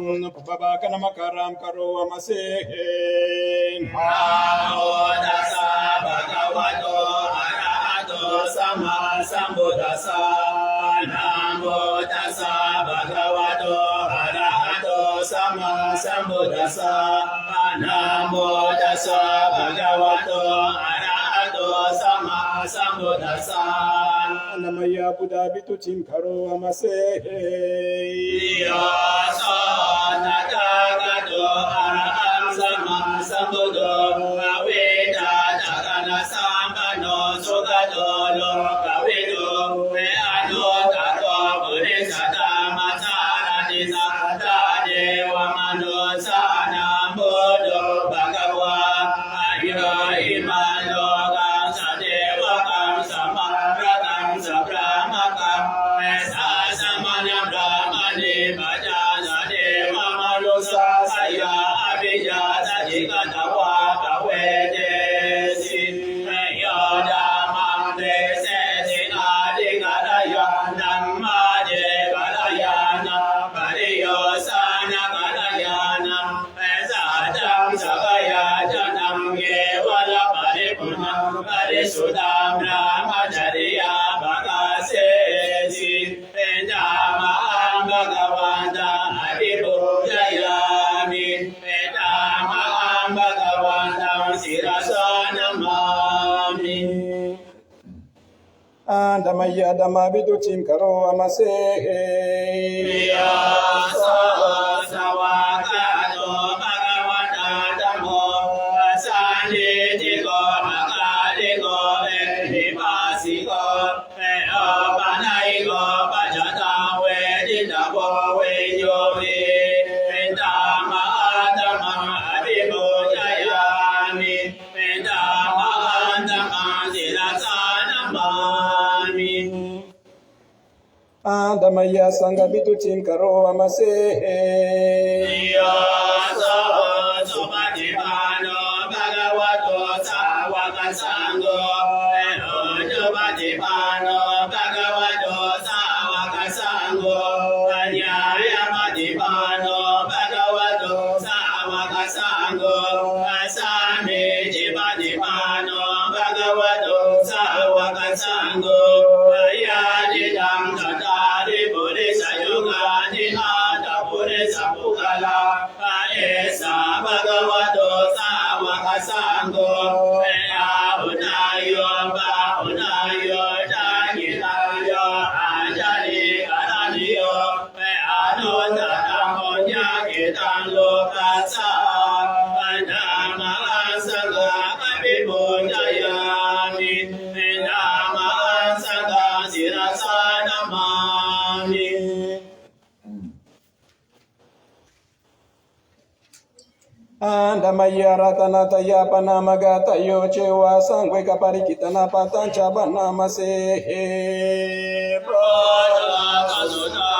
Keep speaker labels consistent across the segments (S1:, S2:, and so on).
S1: มปุพบากนมการามกโรมเสเน
S2: มาโอตัสสะภะคะวะโตอะระหะโตสัมมาสัมพุทธัสสะนะโมตัสสะภะคะวะโตอะระหะโตสัมมาสัมพุทธัสสะโมตัสสะภะคะวะโตอะระหะโตสัมมาสัมพุทธัสส Anamaya Budabitu Chimkaro Amasehe. Yasa Natagato Aram Samam Sambudo Awe Ayadama biduchim karo amase. Priya saha. Maya Sangha Bitu Chinkaroa Yeah. Taya Ratana Taya Panamaga yoche Chewa Sangwe Kaparikitana Patancha Banamase Prajana Sudana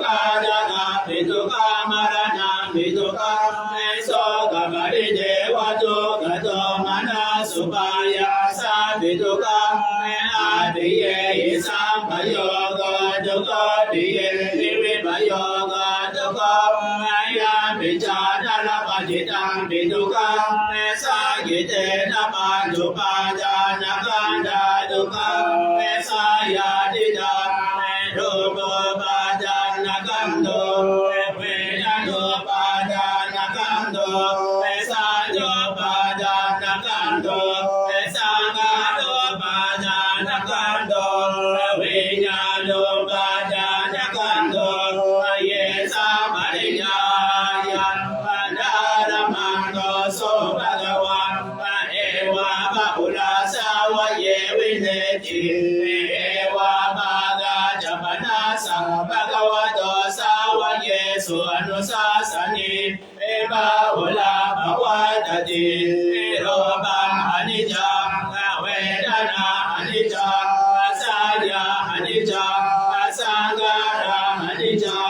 S2: Tukadana, Pitukamarana, Pitukameso, Kamari Devato, Kato Mana Supaya, Sa Pitukame, Adiye, Isampayoga, Duko, Diye, Divipayoga, Duko, Maya, Pichadana, Pajitam, Pitukame, Sa Gite, Napa, Dupada, Nakanda, Duka, Mesaya, Didam, จิวาปาดาจมนาสังปะ
S1: กวะ
S2: โตสาวกเยสุอนุสาสนิเอ
S1: บาหุ
S2: ลาภวัตติโรบังอนิจจังเวทนาอนิจจังสัญญาอนิจจังสังขาราอนิจจัง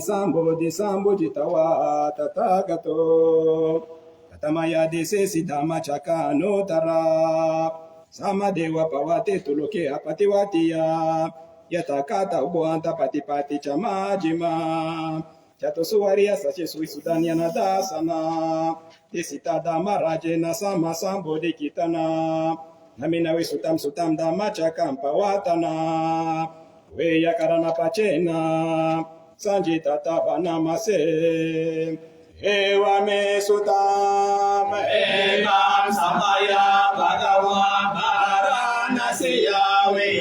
S2: sambodhi sambudhitawa tatagato tatamaya dese siddhama chakanotara samadeva pavate tuloke apativatiya yata kata ubuanta patipati chamajima Sui sasi suisudanyana dasana. Desitadama rajena sama sambodhikitana namina We sutam Sutam dama chakampavatana weyakarana pachena. Sanjit तप नमसे एवमे सुताम एकां समया भगवा वाराणसियामि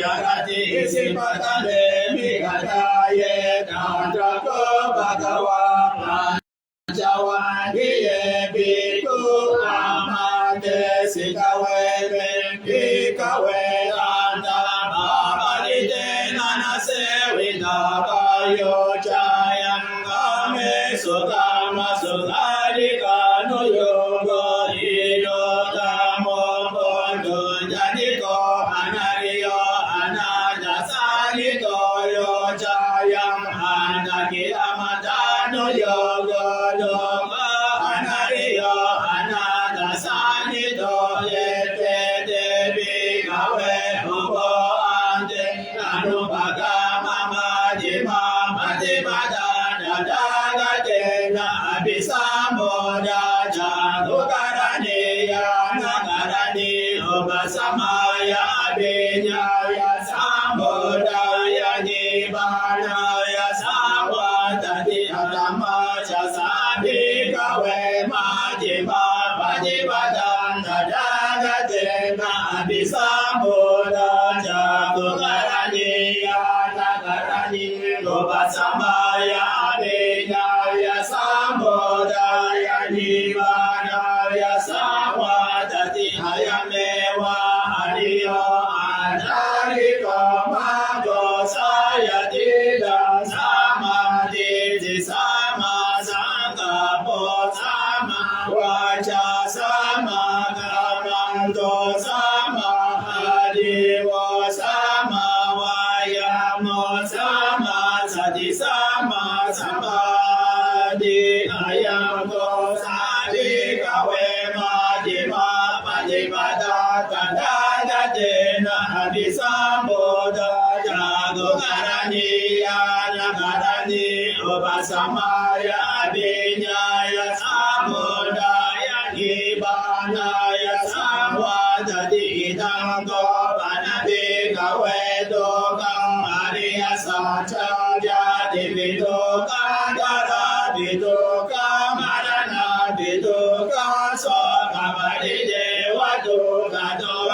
S2: हरतिसि पदने विहताय नाटको भगवा जवाङ्गिये पितु आमादे सिकवे वेङ्गि कवे राजा परिजे ननसे विदातायो ฏิปทาสันทานเจนะอภิสัมพุทธ
S1: ญาตุ
S2: กรณียานกรณีอุปสมายาปิญญาสัมพุทธายาคิบานายสัมวัตติตังโกปนาติกเวตุกังอริยสัจจาติปิโตกังตระปิโตกังมารณะปิโตกังโสกปริเจ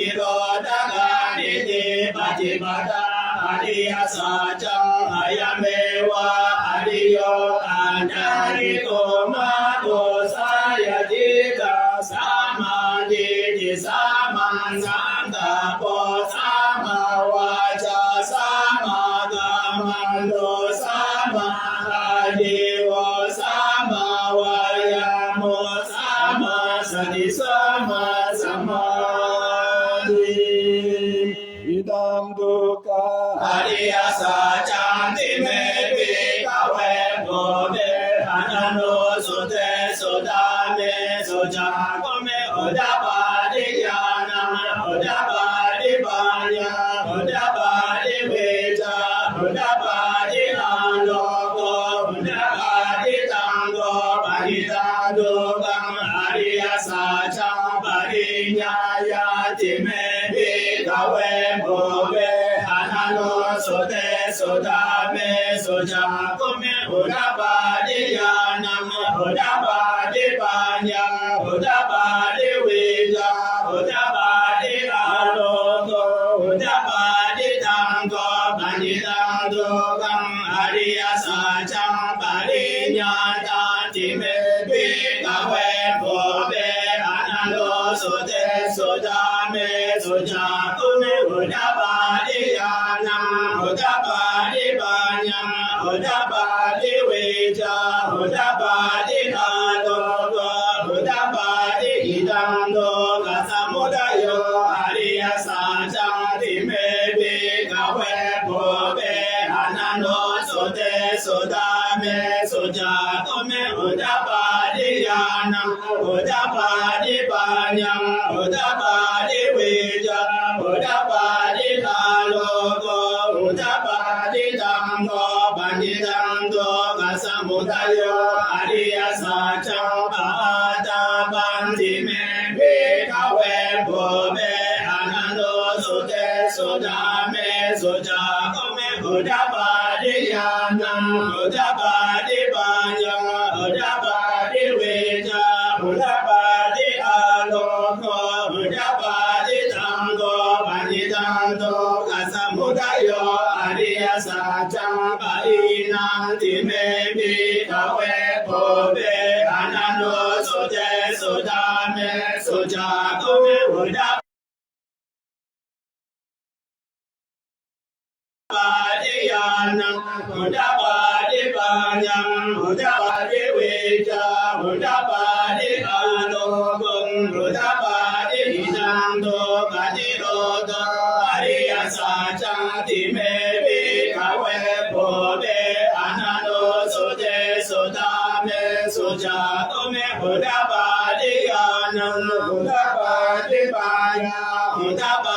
S2: นิโรธกานิจิปฏิปตาอริยสัจจายเมวะอริโยอานาริโกมาโกสายจิตาสามาดิจิสามัญสา Soda me soja kome hoda badi ya nam hoda badi panya. Banyam, Buddha Badi Banyam, Santo Kasamudayo Ariya Sacha Baina Timemi Awe Kobe Anano Sote Sodame Soja Kobe Buddha Padiyana Buddha Padibanya Buddha Padiwita Buddha Padibano Buddha Padibanya dá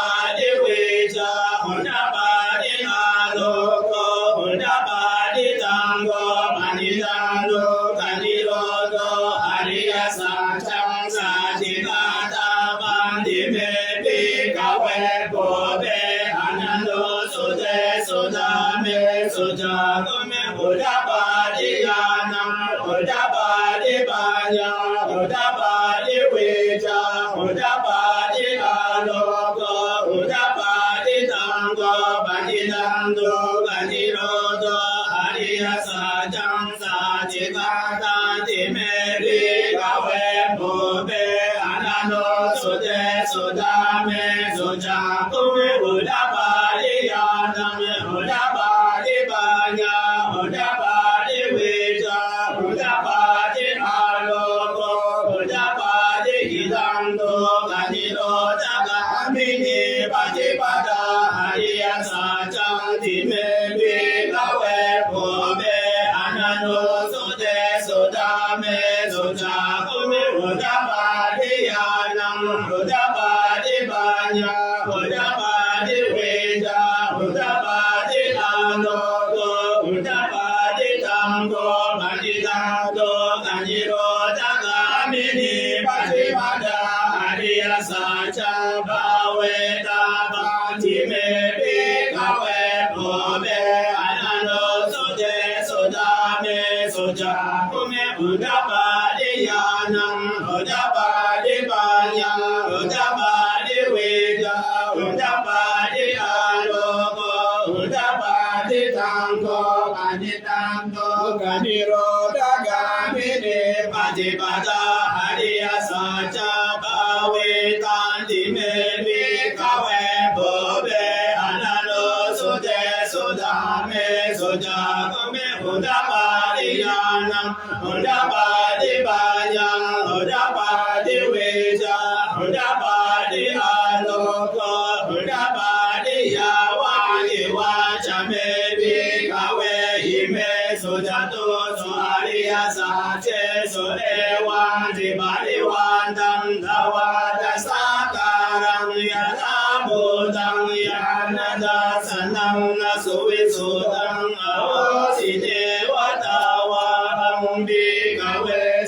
S2: Bajibada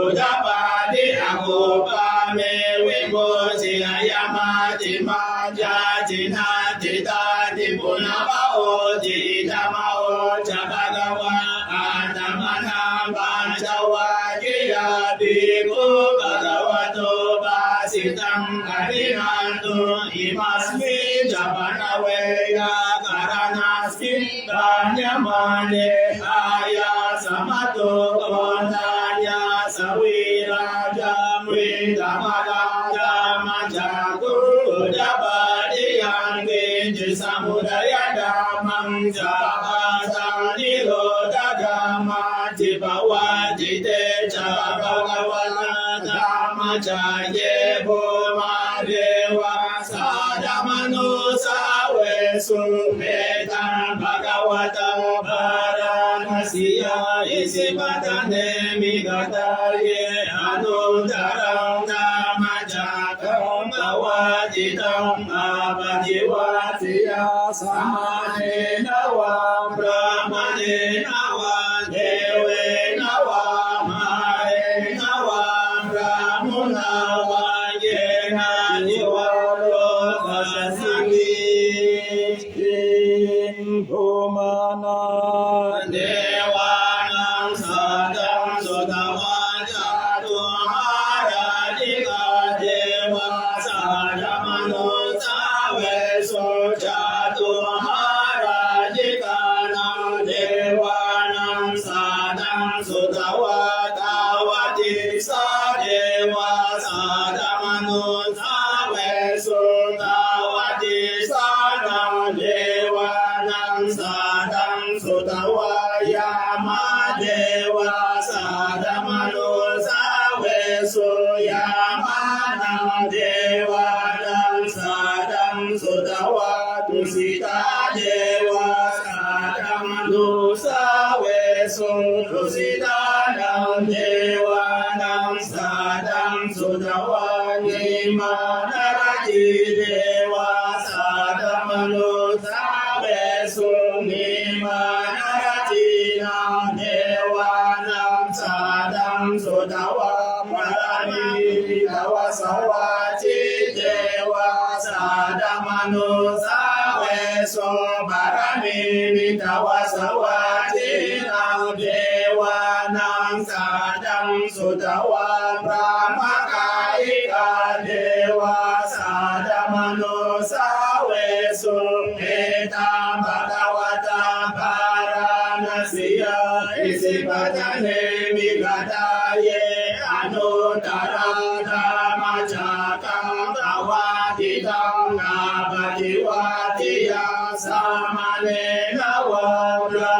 S2: Olùdábàdé àwọn ọba mẹ́wẹ́gbọ́ ti àyà máa ti máa jáde náà ti dáadé bò náà bá ọ ti ìdámá ọ jàkadà wá àdàmà náà bá jáwá yíyá bí kò bàtà wá tó bá sì tán kàrí náà tó ìmá sí jàmbá náà wẹ̀ yá kàrá náà sí kàní àmàlẹ́. सिमदने विगतर्ये अनुदरं नाम जातं अवजितं आवधिवासिया समानेन वा ब्रह्मणेन वा देवेन वा मारेण वा ब्राह्मणा वा येन निवारोधसमि भूमना sudavadam วาทิตังนาปฏิวาทิยังสามเณรวะ